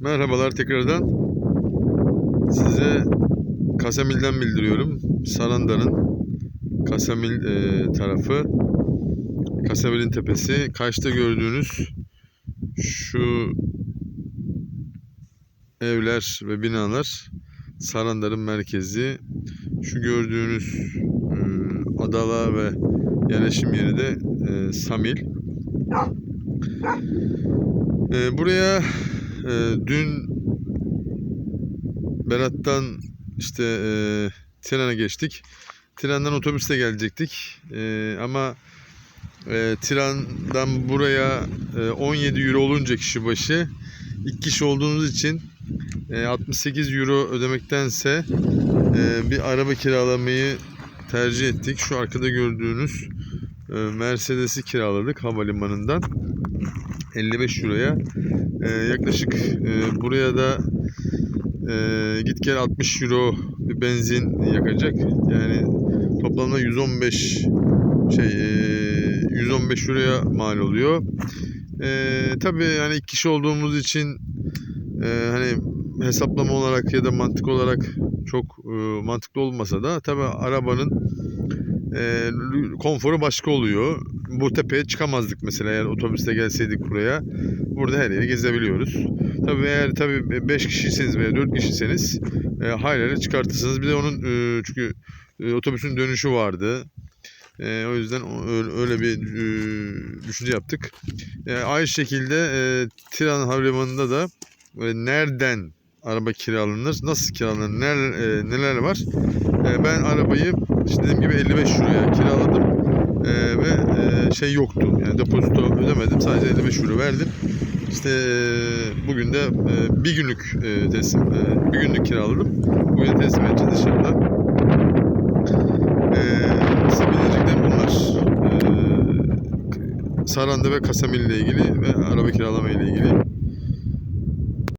Merhabalar tekrardan. Size Kasamil'den bildiriyorum. Sarandar'ın Kasamil e, tarafı. Kasamil'in tepesi. Karşıda gördüğünüz şu evler ve binalar Sarandar'ın merkezi. Şu gördüğünüz e, adala ve yerleşim yeri de e, Samil. E, buraya e, dün Berat'tan işte e, trene geçtik. Trenden otobüste gelecektik. E, ama e, trenden buraya e, 17 euro olunca kişi başı iki kişi olduğumuz için e, 68 euro ödemektense e, bir araba kiralamayı tercih ettik. Şu arkada gördüğünüz e, Mercedes'i kiraladık havalimanından 55 euroya. E, yaklaşık e, buraya da e, git gel 60 euro bir benzin yakacak. Yani toplamda 115 şey e, 115 euroya mal oluyor. E, tabii yani iki kişi olduğumuz için e, hani hesaplama olarak ya da mantık olarak çok e, mantıklı olmasa da tabii arabanın e, konforu başka oluyor. Bu tepeye çıkamazdık mesela eğer otobüste gelseydik buraya. Burada her yeri gezebiliyoruz. Tabii eğer tabii 5 kişiyseniz veya 4 kişiyseniz e, hayır çıkartırsınız. Bir de onun e, çünkü e, otobüsün dönüşü vardı. E, o yüzden öyle bir e, düşünce yaptık. E, aynı şekilde e, Tiran Havalimanı'nda da e, nereden araba kiralanır, nasıl kiralanır, neler, e, neler var. E, ben arabayı işte dediğim gibi 55 euroya kiraladım. E, ve e, şey yoktu. Yani depozito ödemedim. Sadece 55 euro verdim. İşte e, bugün de e, bir günlük e, teslim, e, bir günlük kiraladım. Bugün teslim edeceğiz inşallah. E, size bunlar. E, Saranda ve Kasamil ile ilgili ve araba kiralama ile ilgili.